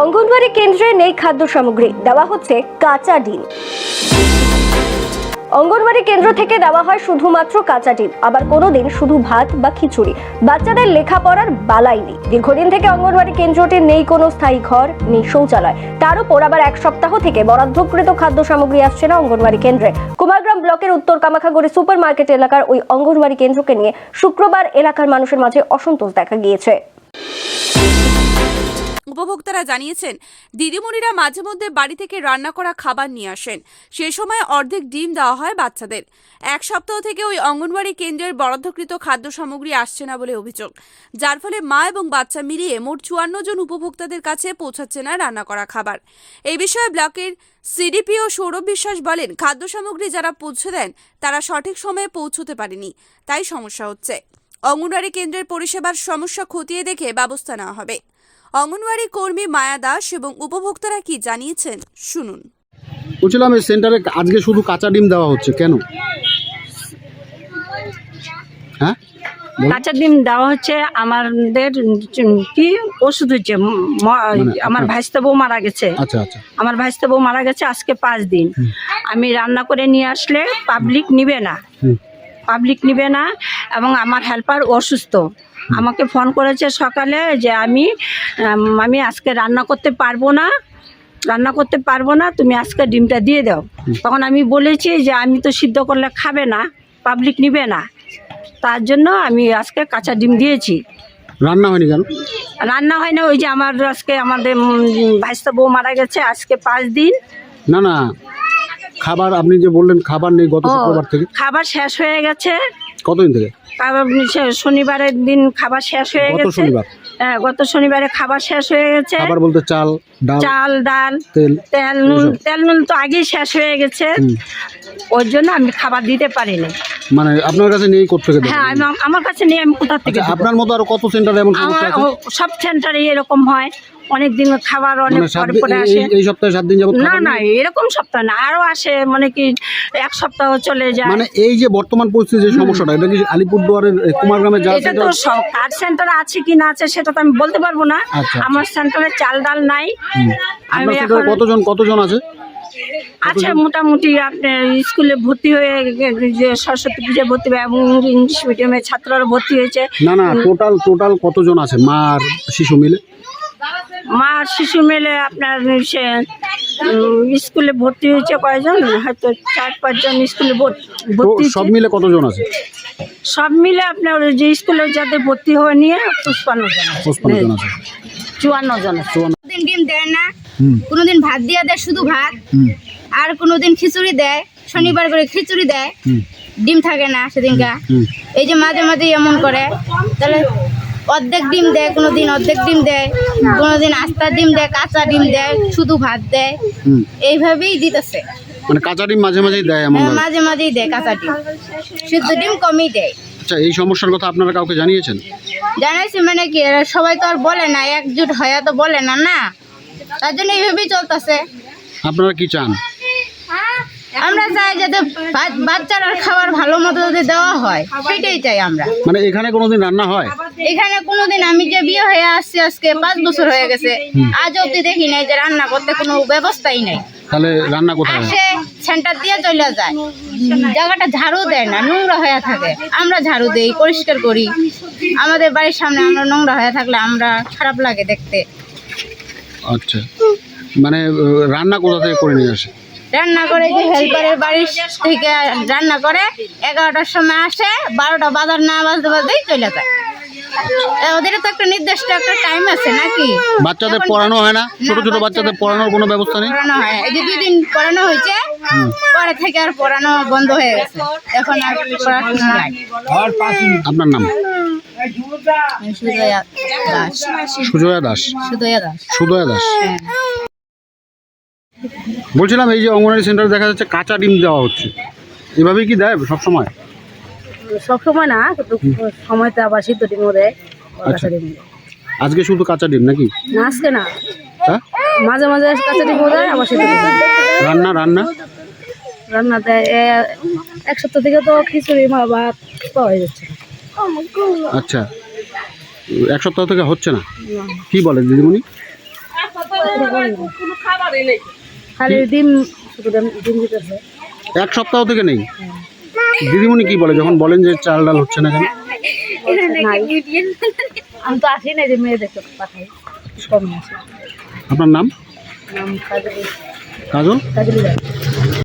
অঙ্গনওয়াড়ি কেন্দ্রে নেই খাদ্য সামগ্রী, দেওয়া হচ্ছে কাঁচা ডিম। অঙ্গনওয়াড়ি কেন্দ্র থেকে দেওয়া হয় শুধুমাত্র কাঁচা ডিম, আবার কোনোদিন শুধু ভাত বা খিচুড়ি। বাচ্চাদের লেখাপড়ার বালাই নেই। দীর্ঘদিন থেকে অঙ্গনওয়াড়ি কেন্দ্রটির নেই কোনো স্থায়ী ঘর, নেই শৌচালয়। তার উপর আবার এক সপ্তাহ থেকে বরাদ্দকৃত খাদ্য সামগ্রী আসছে না অঙ্গনওয়াড়ি কেন্দ্রে। কুমারগ্রাম ব্লকের উত্তর কামাখাগড়ি সুপার মার্কেট এলাকার ওই অঙ্গনওয়াড়ি কেন্দ্রকে নিয়ে শুক্রবার এলাকার মানুষের মাঝে অসন্তোষ দেখা গিয়েছে। উপভোক্তারা জানিয়েছেন, দিদিমণিরা মাঝে মধ্যে বাড়ি থেকে রান্না করা খাবার নিয়ে আসেন। সে সময় অর্ধেক ডিম দেওয়া হয় বাচ্চাদের। এক সপ্তাহ থেকে ওই অঙ্গনওয়াড়ি কেন্দ্রের বরাদ্দকৃত খাদ্য সামগ্রী আসছে না বলে অভিযোগ। যার ফলে মা এবং বাচ্চা মিলিয়ে মোট চুয়ান্ন জন উপভোক্তাদের কাছে পৌঁছাচ্ছে না রান্না করা খাবার। এই বিষয়ে ব্লকের সিডিপি ও সৌরভ বিশ্বাস বলেন, খাদ্য সামগ্রী যারা পৌঁছে দেন, তারা সঠিক সময়ে পৌঁছতে পারেনি। তাই সমস্যা হচ্ছে। অঙ্গনওয়াড়ি কেন্দ্রের পরিষেবার সমস্যা খতিয়ে দেখে ব্যবস্থা নেওয়া হবে। অঙ্গনওয়াড়ি কর্মী মায়া দাস এবং উপভোক্তারা কি জানিয়েছেন? শুনুন। বলছিলাম এই সেন্টারে আজকে শুধু কাঁচা ডিম দেওয়া হচ্ছে কেন? হ্যাঁ? কাঁচা ডিম দেওয়া হচ্ছে আমাদের কি ওষুধ হচ্ছে? ম- ম- আমার ভাইস্তে বউ মারা গেছে। আচ্ছা আচ্ছা। আমার ভাইস্তে বউ মারা গেছে আজকে পাঁচ দিন। আমি রান্না করে নিয়ে আসলে পাবলিক নিবে না। পাবলিক নিবে না এবং আমার হেল্পার অসুস্থ। আমাকে ফোন করেছে সকালে যে আমি আমি আজকে রান্না করতে পারব না রান্না করতে পারব না তুমি আজকে ডিমটা দিয়ে দাও। তখন আমি বলেছি যে আমি তো সিদ্ধ করলে খাবে না পাবলিক নিবে না। তার জন্য আমি আজকে কাঁচা ডিম দিয়েছি। রান্না হয়নি কেন? রান্না হয় না ওই যে আমার আজকে আমাদের ভাইস্তা বউ মারা গেছে আজকে পাঁচ দিন। না না খাবার আপনি যে বললেন খাবার নেই গত শুক্রবার থেকে। খাবার শেষ হয়ে গেছে। কতদিন থেকে? শনিবারের দিন খাবার শেষ হয়ে গেছে। হ্যাঁ গত শনিবারে খাবার শেষ হয়ে গেছে। খাবার বলতে চাল ডাল চাল ডাল তেল তেল নুন তেল নুন তো আগেই শেষ হয়ে গেছে। ওর জন্য আমি খাবার দিতে পারিনি। মানে আপনার কাছে নেই কোথা থেকে? হ্যাঁ আমি- আমার কাছে নেই আমি কোথা থেকে আচ্ছা আপনার মতো আরও কত সেন্টারে এমন সমস্যা আছে? সব সেন্টারে এরকম হয়। অনেক দিন খাবার অনেক মানে পরে আসে। এই- সপ্তাহে সাত দিন যাবত না না এরকম সপ্তাহ না আরও আসে মানে কি এক সপ্তাহ চলে যায়। মানে এই যে বর্তমান পরিস্থিতি যে সমস্যাটা এটা কি আলিপুরদুয়ারের এ, কুমারগ্রামের যা এটা তো কার্ড সেন্টার আছে কি না আছে সেটা তো আমি বলতে পারব না। আচ্ছা। আমার সেন্টারে চাল ডাল নাই। আমি কতজন কতজন আছে? আছে মোটামুটি আপনার স্কুলে ভর্তি হয়ে যে সরস্বতী পূজায় ভর্তি হবে এবং ইংলিশ মিডিয়ামে ছাত্ররা ভর্তি হয়েছে। না না টোটাল টোটাল কতজন আছে? মা আর শিশু মিলে? মা শিশু মেলে আপনার সে স্কুলে ভর্তি হয়েছে কয়জন? হয়তো চার পাঁচজন স্কুলে ভর- ভর্তি সব মিলে কতজন আছে? সব মিলে আপনার ওই যে স্কুলে যাতে ভর্তি হয়ে নিয়ে পুষ্পান্ন জন আছে। জন চুয়ান্ন জন আছে। ডিম দেয় না কোনোদিন ভাত দিয়ে দেয় শুধু ভাত। আর কোনোদিন খিচুড়ি দেয় শনিবার করে খিচুড়ি দেয়। ডিম থাকে না সেদিনকা এই যে মাঝে মাঝে এমন করে তাহলে অর্ধেক ডিম দেয় কোনোদিন অর্ধেক ডিম দেয় কোনো দিন আস্তা ডিম দেয় কাঁচা ডিম দেয় শুধু ভাত দেয়। এইভাবেই দিতেছে। মানে কাঁচা ডিম মাঝে মাঝেই দেয় এমন ভাবে। মাঝে মাঝেই দেয় কাঁচা ডিম। শুদ্ধ ডিম কমই দেয়। আচ্ছা এই সমস্যার কথা আপনারা কাউকে জানিয়েছেন? জানাইছি মানে কি এরা সবাই তো আর বলে না একজুট হয়ে তো বলে না না। তার জন্য এইভাবেই চলতেছে। আপনারা কি চান? আমরা চাই যাতে বাচ্চারা খাবার ভালো মতো যদি দেওয়া হয় সেটাই চাই আমরা। মানে এখানে কোনোদিন রান্না হয়? এখানে কোনোদিন আমি যে বিয়ে হয়ে আসছি আজকে পাঁচ বছর হয়ে গেছে আজ অব্দি দেখি নাই যে রান্না করতে কোনো ব্যবস্থাই নাই। তাহলে রান্না কোথায় আসে সেন্টার দিয়ে চলে যায়। জায়গাটা ঝাড়ু দেয় না নোংরা হয়ে থাকে। আমরা ঝাড়ু দেই পরিষ্কার করি। আমাদের বাড়ির সামনে আমরা নোংরা হয়ে থাকলে আমরা খারাপ লাগে দেখতে। আচ্ছা। মানে রান্না কোথা থেকে করে নিয়ে আসে? রান্না করে যে হেল্পারের বাড়ির থেকে রান্না করে এগারোটার সময় আসে বারোটা বাজার না বাজতে বাজতেই চলে যায়। ওদের তো একটা নির্দিষ্ট একটা টাইম আছে নাকি? বাচ্চাদের পড়ানো হয় না? ছোট ছোট বাচ্চাদের- পড়ানোর কোনো ব্যবস্থা নেই? পড়ানো হয়। এই যে দুই দিন পড়ানো হয়েছে পরে থেকে আর পড়ানো বন্ধ হয়ে গেছে। এখন আর পড়াশোনা নাই। আপনার নাম? সুদয়া দাস। সুজয়া দাস। সুদয়া দাস। সুদয়া দাস। হ্যাঁ। বলছিলাম এই যে অঙ্গনারী সেন্টারে দেখা যাচ্ছে কাঁচা ডিম দেওয়া হচ্ছে। এভাবেই কি দেয় সব সময় সব সময় না কিন্তু সময়তে আবার সিদ্ধ ডিমও দেয় আচ্ছা। আজকে শুধু কাঁচা ডিম নাকি? না আজকে না। হ্যাঁ? মাঝে মাঝে কাঁচা ডিমও দেয় আবার সিদ্ধ ডিমও দেয়। রান্না রান্না? রান্না দেয় এ- এক সপ্তাহ থেকে তো খিচুড়ি মা ভাত পাওয়া যাচ্ছে আচ্ছা। এক সপ্তাহ থেকে হচ্ছে না? কি বলে দিদিমণি? খালি ডিম ডিম দিতেছে এক সপ্তাহ থেকে নেই? দিদিমণি কি বলে? যখন বলেন যে চাল ডাল হচ্ছে না কেন? আমি তো আসি না যে মেয়েদেরকে পাঠাই। আপনার নাম? কাজলি।